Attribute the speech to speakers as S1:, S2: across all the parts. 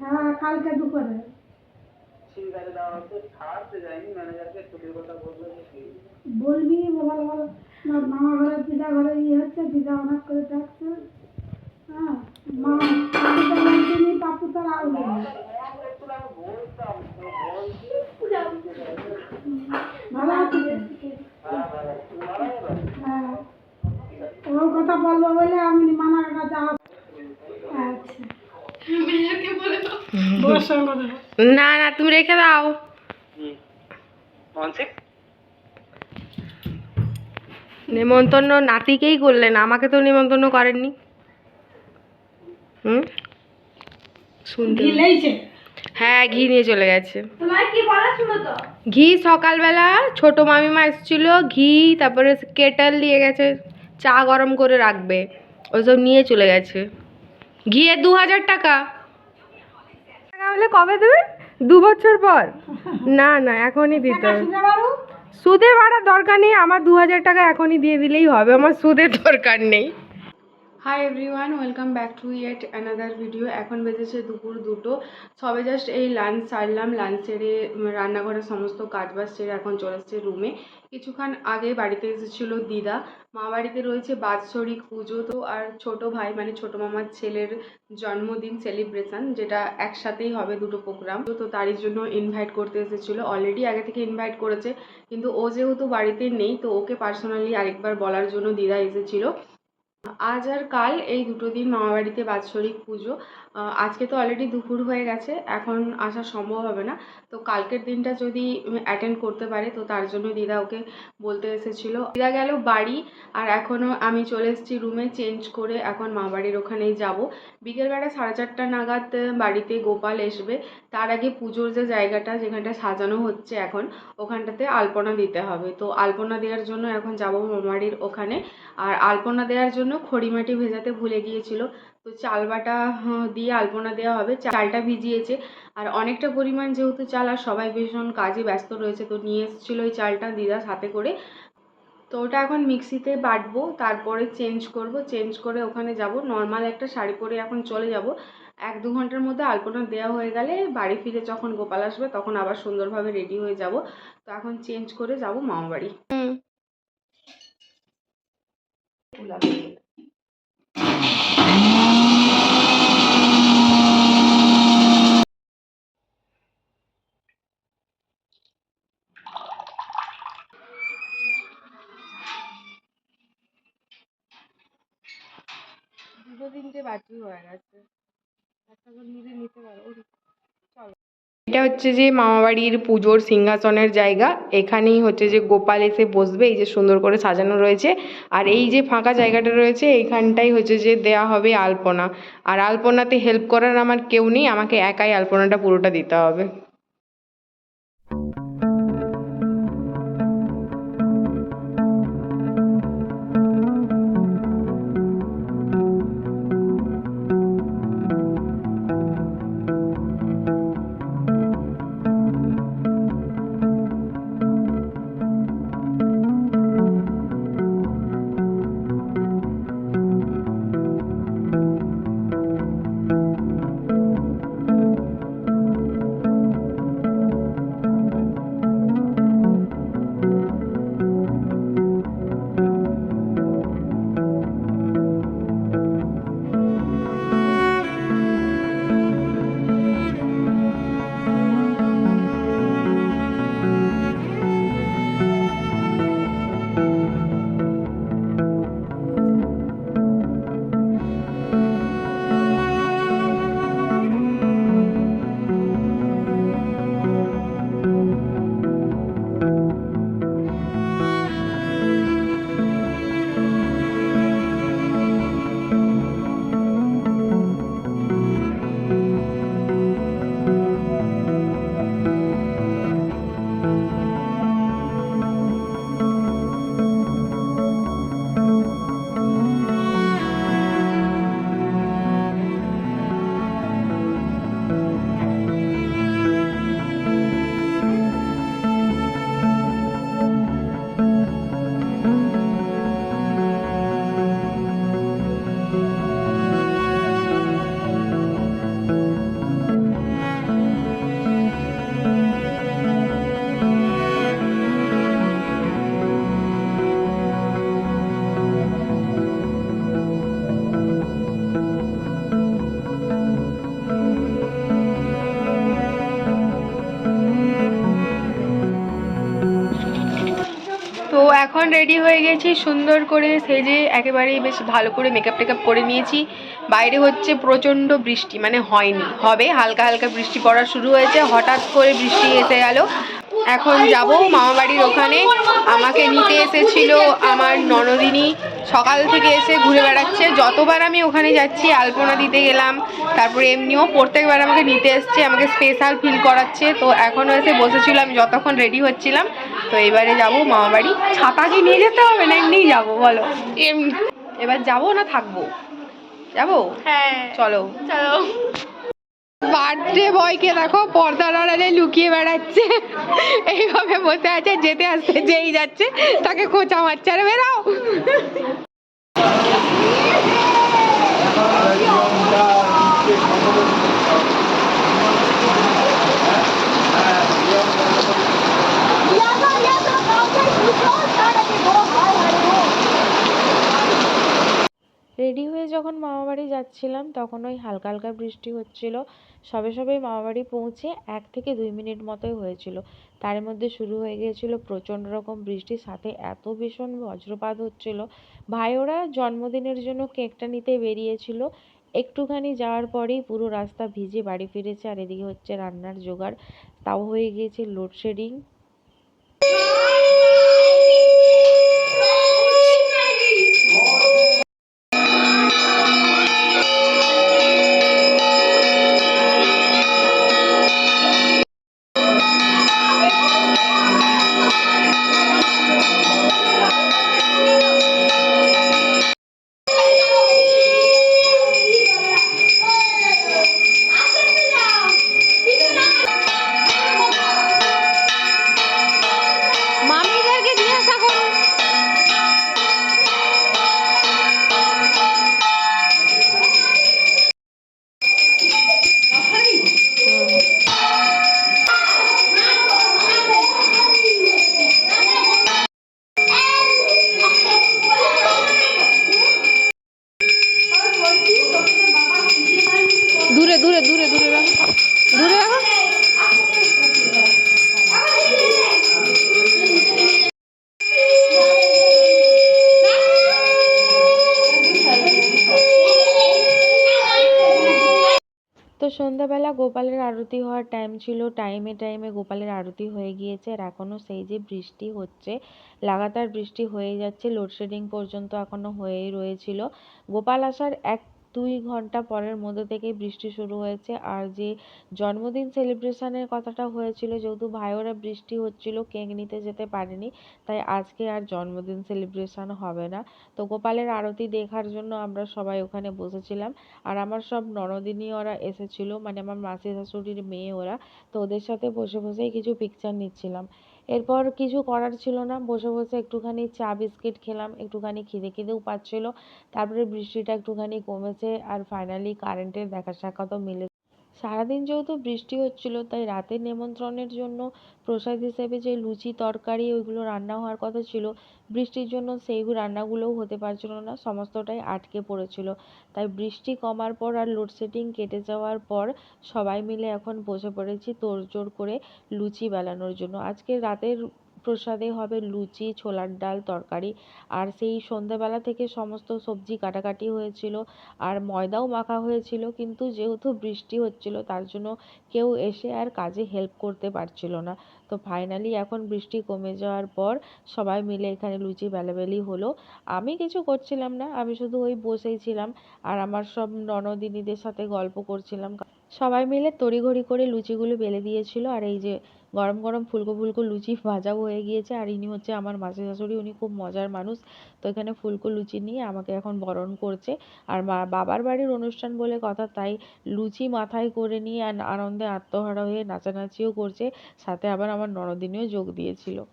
S1: হ্যাঁ কালকে দুপুরে।
S2: ঠিক আছে দাও তো ছাড়তে যাইনি ম্যানেজারকে ছুটির কথা বলব
S1: বলবি বল বল। মামা ঘরে দিদা ঘরে ইয়ে হচ্ছে দিদা অনেক করে ডাকছে। হ্যাঁ মা পাপু তো ভালো
S2: হ্যাঁ ভালো আছো?
S1: হ্যাঁ। ওর কথা বলব বলে আমি মামার কাছে আস- আচ্ছা বসো বলো।
S3: না না তুমি রেখে দাও।
S2: হুম।
S3: নেমন্তন্ন নাতিকেই করলেন আমাকে তো নেমন্তন্ন করেননি। হুম? শুনতে হ্যাঁ ঘি নিয়ে চলে গেছে।
S1: তোমার কি বলা শুনো তো?
S3: ঘি সকালবেলা ছোট মামিমা এসেছিল ঘি তারপরে কেটেল দিয়ে গেছে চা গরম করে রাখবে ওসব নিয়ে চলে গেছে। ঘিয়ে দু হাজার টাকা। টাকা হলে কবে দেবেন? দু বছর পর। না না এখনই দিতে হবে। সুদে বাড়ার দরকার নেই আমার দু হাজার টাকা এখনই দিয়ে দিলেই হবে আমার সুদের দরকার নেই। Hi everyone welcome back to yet another video এখন বেজেছে দুপুর দুটো। সবে জাস্ট এই লাঞ্চ সারলাম। লাঞ্চ সেরে রান্নাঘরের সমস্ত কাজ বাজ সেরে এখন চলে এসেছে রুমে কিছুক্ষণ আগে বাড়িতে এসেছিল দিদা। মা বাড়িতে রয়েছে বাৎসরিক পুজো। তো আর ছোট ভাই মানে ছোট মামার ছেলের জন্মদিন সেলিব্রেশন যেটা একসাথেই হবে দুটো প্রোগ্রাম তো তারই জন্য ইনভাইট করতে এসেছিল। অলরেডি আগে থেকে ইনভাইট করেছে। কিন্তু ও যেহেতু বাড়িতে নেই, তো ওকে পার্সোনালি আরেকবার বলার জন্য দিদা এসেছিল। আজ আর কাল এই দুটো দিন মামাবাড়িতে বাৎসরিক পুজো। আজকে তো অলরেডি দুপুর হয়ে গেছে, এখন আসা সম্ভব হবে না। তো কালকের দিনটা যদি অ্যাটেন্ড করতে পারে, তো তার জন্য দিদা ওকে বলতে এসেছিল। দিদা গেল বাড়ি, আর এখনও আমি চলে এসেছি রুমে চেঞ্জ করে এখন মামাবাড়ির ওখানেই যাব। বিকেলবেলা সাড়ে চারটা নাগাদ বাড়িতে গোপাল আসবে তার আগে পুজোর যে জায়গাটা, যেখানটা সাজানো হচ্ছে এখন, ওখানটাতে আলপনা দিতে হবে। তো আলপনা দেওয়ার জন্য এখন যাব মামাবাড়ির ওখানে। আর আলপনা দেওয়ার জন্য খড়িমাটি ভেজাতে ভুলে গিয়েছিল। তো চাল বাটা হ্যাঁ, দিয়ে আলপনা দেওয়া হবে। চালটা ভিজিয়েছে। আর অনেকটা পরিমাণ যেহেতু চাল আর সবাই ভীষণ কাজে ব্যস্ত রয়েছে তো নিয়ে এসেছিল ওই চালটা দিদা সাথে করে। তো ওটা এখন মিক্সিতে বাটবো তারপরে চেঞ্জ করব। চেঞ্জ করে ওখানে যাব। নর্মাল একটা শাড়ি পরে এখন চলে যাব। এক দু ঘণ্টার মধ্যে আলপনা দেওয়া হয়ে গেলে বাড়ি ফিরে যখন গোপাল আসবে তখন আবার সুন্দরভাবে রেডি হয়ে যাব। তো এখন চেঞ্জ করে যাব মামাবাড়ি। হুম। এটা হচ্ছে যে মামাবাড়ির পুজোর সিংহাসনের জায়গা। এখানেই হচ্ছে যে গোপাল এসে বসবে, এই যে সুন্দর করে সাজানো রয়েছে। আর এই যে ফাঁকা জায়গাটা রয়েছে, এইখানটাই হচ্ছে যে দেয়া হবে আলপনা। আর আলপনাতে হেল্প করার আমার কেউ নেই, আমাকে একাই আলপনাটা পুরোটা দিতে হবে। হয়ে গেছি, সুন্দর করে সেজে একেবারেই বেশ ভালো করে মেকআপ টেকআপ করে নিয়েছি। বাইরে হচ্ছে প্রচণ্ড বৃষ্টি মানে হয়নি। হবে, হালকা হালকা বৃষ্টি পড়া শুরু হয়েছে, হঠাৎ করে বৃষ্টি এসে গেল। এখন যাব মামাবাড়ির ওখানে। আমাকে নিতে এসেছিল আমার ননদিনী। সকাল থেকে এসে ঘুরে বেড়াচ্ছে। যতবার আমি ওখানে যাচ্ছি, আলপনা দিতে গেলাম। তারপরে এমনিও প্রত্যেকবার আমাকে নিতে এসছে, আমাকে স্পেশাল ফিল করাচ্ছে। তো এখনও এসে বসেছিল, আমি যতক্ষণ রেডি হচ্ছিলাম তো এবারে যাব মামাবাড়ি ছাতা কি নিয়ে যেতে হবে না এমনিই যাব বলো? এমনি এবার যাব না থাকব? যাব?
S4: হ্যাঁ।
S3: চলো।
S4: চলো।
S3: বার্থডে বয়কে দেখো পর্দার আড়ালে লুকিয়ে বেড়াচ্ছে। এইভাবে বসে আছে যেতে আসতে যেই যাচ্ছে তাকে খোঁচা মারছে। আরে বেরাও
S4: রেডি হয়ে যখন মামাবাড়ি যাচ্ছিলাম, তখন ওই হালকা হালকা বৃষ্টি হচ্ছিল। সবে সবে মামাবাড়ি পৌঁছে এক থেকে দুই মিনিট মতোই হয়েছিল। তার মধ্যে শুরু হয়ে গিয়েছিল প্রচণ্ড রকম বৃষ্টি, সাথে এত ভীষণ বজ্রপাত হচ্ছিল। ভাই, ওরা জন্মদিনের জন্য কেকটা নিতে বেরিয়েছিল। একটুখানি যাওয়ার পরেই পুরো রাস্তা ভিজে বাড়ি ফিরেছে, আর এদিকে হচ্ছে রান্নার জোগাড়। তাও হয়ে গিয়েছে লোডশেডিং সন্ধ্যাবেলা গোপালের আরতি হওয়ার টাইম ছিল। টাইমে টাইমে গোপালের আরতি হয়ে গিয়েছে আর এখনও সেই যে বৃষ্টি হচ্ছে, লাগাতার বৃষ্টি হয়ে যাচ্ছে লোডশেডিং পর্যন্ত এখনও হয়েই রয়েছিল। গোপাল আসার এক দুই ঘণ্টা পরের মধ্যে থেকেই বৃষ্টি শুরু হয়েছে। আর যে জন্মদিন সেলিব্রেশনের কথাটা হয়েছিল, যেহেতু ভাইয়েরা বৃষ্টি হচ্ছিল, কেক নিতে যেতে পারেনি, তাই আজকে আর জন্মদিন সেলিব্রেশন হবে না। তো গোপালের আরতি দেখার জন্য আমরা সবাই ওখানে বসেছিলাম। আর আমার সব ননদিনী ওরা এসেছিল মানে আমার মাসি শাশুড়ির মেয়ে ওরা, তো ওদের সাথে বসে বসেই কিছু পিকচার নিচ্ছিলাম। এরপর কিছু করার ছিল না। বসে বসে একটুখানি চা, বিস্কিট খেলাম, একটুখানি খিদে, খিদেও পাচ্ছিল। তারপরে বৃষ্টিটা একটুখানি কমেছে আর ফাইনালি কারেন্টের দেখা সাক্ষাৎও মিলে সারাদিন যেহেতু বৃষ্টি হচ্ছিল, তাই রাতের নেমন্ত্রণের জন্য প্রসাদ হিসেবে যে লুচি, তরকারি, ওইগুলো রান্না হওয়ার কথা ছিল, বৃষ্টির জন্য সেই রান্নাগুলোও হতে পারছিল না, সমস্তটাই আটকে পড়েছিল। তাই বৃষ্টি কমার পর আর লোডশেডিং কেটে যাওয়ার পর সবাই মিলে এখন বসে পড়েছি তোড়জোড় করে লুচি বেলানোর জন্য। আজকে রাতের প্রসাদে হবে লুচি, ছোলার ডাল, তরকারি। আর সেই সন্ধ্যাবেলা থেকে সমস্ত সবজি কাটাকাটি হয়েছিল আর ময়দাও মাখা হয়েছিল। কিন্তু যেহেতু বৃষ্টি হচ্ছিল, তার জন্য কেউ এসে আর কাজে হেল্প করতে পারছিল না। তো ফাইনালি এখন বৃষ্টি কমে যাওয়ার পর সবাই মিলে এখানে লুচি বেলাবেলি হলো। আমি কিছু করছিলাম না, আমি শুধু ওই বসেই ছিলাম আর আমার সব ননদিনীদের সাথে গল্প করছিলাম। সবাই মিলে তড়িঘড়ি করে লুচিগুলো বেলে দিয়েছিল। আর এই যে গরম গরম ফুলকো ফুলকো লুচি ভাজাও হয়ে গিয়েছে। আর ইনি হচ্ছে আমার মাসি শাশুড়ি উনি খুব মজার মানুষ। তো এখানে ফুলকো লুচি নিয়ে আমাকে এখন বরণ করছে। আর মা বাবার বাড়ির অনুষ্ঠান বলে কথা তাই লুচি মাথায় করে নিয়ে আন- আনন্দে আত্মহারা হয়ে নাচানাচিও করছে। সাথে আবার আমার ননদিনীও যোগ দিয়েছিল।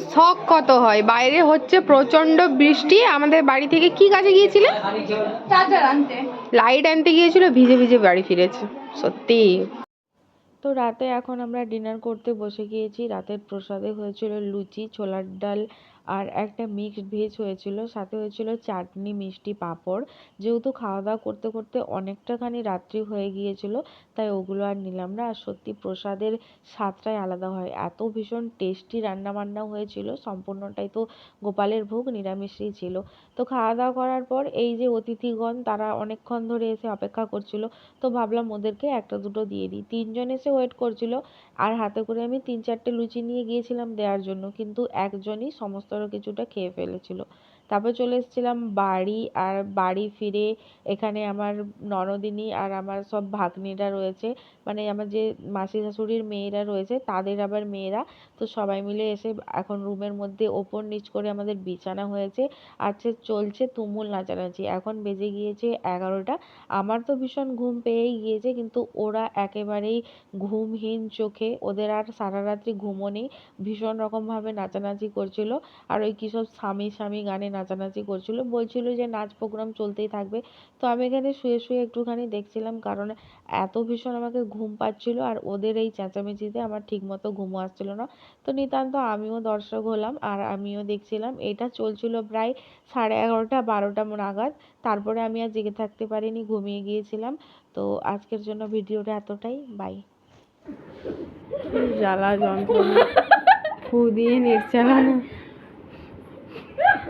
S3: শখ কত হয়? বাইরে হচ্ছে প্রচণ্ড বৃষ্টি। আমাদের বাড়ি থেকে কি কাজে গিয়েছিলে? লাইট আনতে গিয়েছিল ভিজে ভিজে বাড়ি ফিরেছে। সত্যি।
S4: তো রাতে এখন আমরা ডিনার করতে বসে গিয়েছি। রাতের প্রসাদে হয়েছিল লুচি ছোলার ডাল আর একটা মিক্সড ভেজ হয়েছিল, সাথে হয়েছিল চাটনি, মিষ্টি পাঁপড়। যেহেতু খাওয়া দাওয়া করতে করতে অনেকটাখানি রাত্রি হয়ে গিয়েছিল, তাই ওগুলো আর নিলাম না। আর সত্যি প্রসাদের স্বাদটাই আলাদা হয়। এত ভীষণ টেস্টি রান্না বান্না হয়েছিল, সম্পূর্ণটাই তো গোপালের ভোগ, নিরামিষই ছিল। তো খাওয়া দাওয়া করার পর এই যে অতিথিগণ, তারা অনেকক্ষণ ধরে এসে অপেক্ষা করছিল। তো ভাবলাম ওদেরকে একটা দুটো দিয়ে দিই। তিনজন এসে ওয়েট করছিল, আর হাতে করে আমি তিন চারটে লুচি নিয়ে গিয়েছিলাম দেওয়ার জন্য। কিন্তু একজনই সমস্ত কিছুটা খেয়ে ফেলেছিল। তারপর চলে এসেছিলাম বাড়ি, আর বাড়ি ফিরে এখানে আমার ননদিনী আর আমার সব ভাগ্নিরা রয়েছে। মানে আমার যে মাসি শাশুড়ির মেয়েরা রয়েছে, তাদের আবার মেয়েরা। তো সবাই মিলে এসে এখন রুমের মধ্যে ওপর নিচ করে আমাদের বিছানা হয়েছে। সে চলছে তুমুল নাচানাচি। এখন বেজে গিয়েছে এগারোটা। আমার তো ভীষণ ঘুম পেয়েই গিয়েছে, কিন্তু ওরা একেবারেই ঘুমহীন চোখে। ওদের আর সারা রাত্রি ঘুমও নেই। ভীষণ রকমভাবে নাচানাচি করছিল। আর ওই কী সব স্বামী স্বামী গানে নাচানাচি করছিল। বলছিল যে, নাচ প্রোগ্রাম চলতেই থাকবে। তো আমি এখানে শুয়ে শুয়ে একটুখানি দেখছিলাম কারণ এত ভীষণ আমাকে ঘুম পাচ্ছিল আর ওদের এই চেঁচামেচিতে আমার ঠিকমতো ঘুমও আসছিল না। তো নিতান্ত আমিও দর্শক হলাম আর আমিও দেখছিলাম। এটা চলছিল প্রায় সাড়ে এগারোটা, বারোটা নাগাদ। তারপরে আমি আর জেগে থাকতে পারিনি, ঘুমিয়ে গিয়েছিলাম। তো আজকের জন্য ভিডিওটা এতটাই। বাই।
S3: জ্বালা যন্ত্রণা। ফু দিয়ে